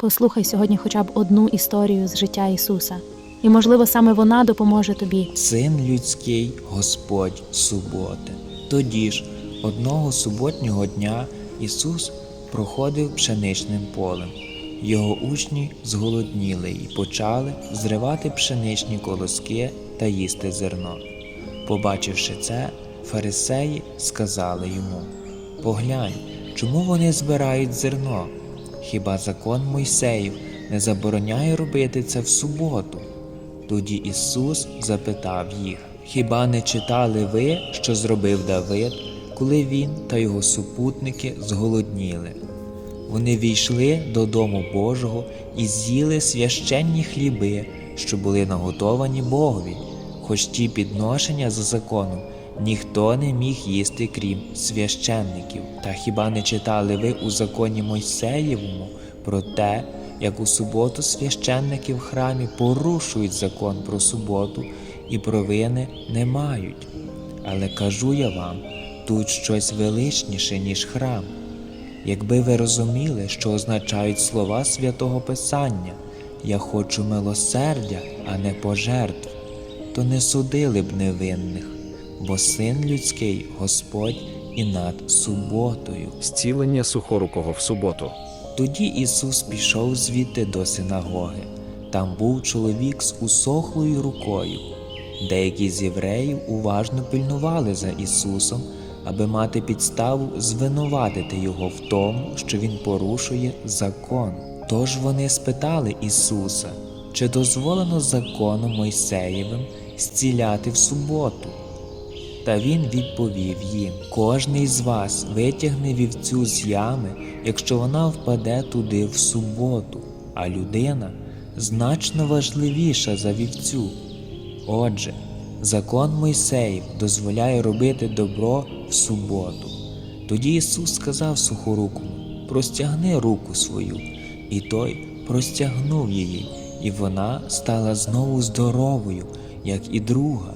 Послухай сьогодні хоча б одну історію з життя Ісуса, і, можливо, саме вона допоможе тобі. Син людський, Господь суботи. Тоді ж, одного суботнього дня Ісус проходив пшеничним полем. Його учні зголодніли і почали зривати пшеничні колоски та їсти зерно. Побачивши це, фарисеї сказали йому: Поглянь, чому вони збирають зерно? Хіба закон Мойсеїв не забороняє робити це в суботу? Тоді Ісус запитав їх: Хіба не читали ви, що зробив Давид, коли він та його супутники зголодніли? Вони війшли до дому Божого і з'їли священні хліби, що були наготовані Богові, хоч ті підношення за законом ніхто не міг їсти, крім священників. Та хіба не читали ви у законі Мойсеєвому про те, як у суботу священники в храмі порушують закон про суботу і провини не мають? Але кажу я вам, тут щось величніше, ніж храм. Якби ви розуміли, що означають слова святого Писання, я хочу милосердя, а не пожертв, то не судили б невинних, бо син людський Господь і над суботою. Зцілення сухорукого в суботу. Тоді Ісус пішов звідти до синагоги. Там був чоловік з усохлою рукою. Деякі з євреїв уважно пильнували за Ісусом, аби мати підставу звинуватити Його в тому, що Він порушує закон. Тож вони спитали Ісуса, чи дозволено законом Мойсеєвим зціляти в суботу. Та він відповів їм: Кожний з вас витягне вівцю з ями, якщо вона впаде туди в суботу, а людина значно важливіша за вівцю. Отже, закон Мойсеїв дозволяє робити добро в суботу. Тоді Ісус сказав сухорукому: Простягни руку свою, і той простягнув її, і вона стала знову здоровою, як і друга.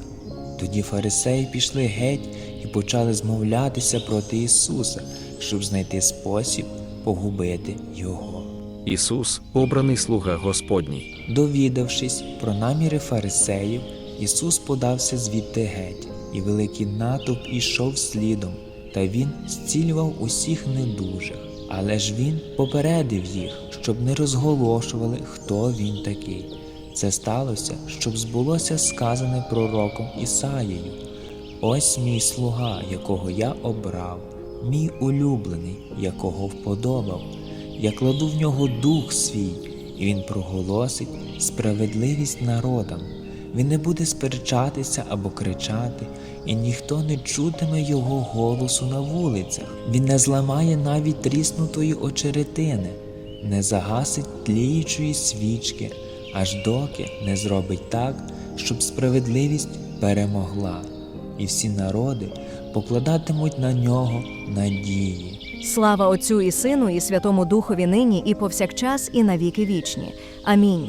Тоді фарисеї пішли геть і почали змовлятися проти Ісуса, щоб знайти спосіб погубити Його. Ісус обраний слуга Господній. Довідавшись про наміри фарисеїв, Ісус подався звідти геть, і великий натовп ішов слідом, та Він зцілював усіх недужих. Але ж Він попередив їх, щоб не розголошували, хто він такий. Це сталося, щоб збулося сказане пророком Ісаєю. Ось мій слуга, якого я обрав, мій улюблений, якого вподобав. Я кладу в нього дух свій, і він проголосить справедливість народам. Він не буде сперечатися або кричати, і ніхто не чутиме його голосу на вулицях. Він не зламає навіть тріснутої очеретини, не загасить тліючої свічки, аж доки не зробить так, щоб справедливість перемогла, і всі народи покладатимуть на нього надії. Слава Отцю і Сину, і Святому Духові нині, і повсякчас, і навіки вічні. Амінь.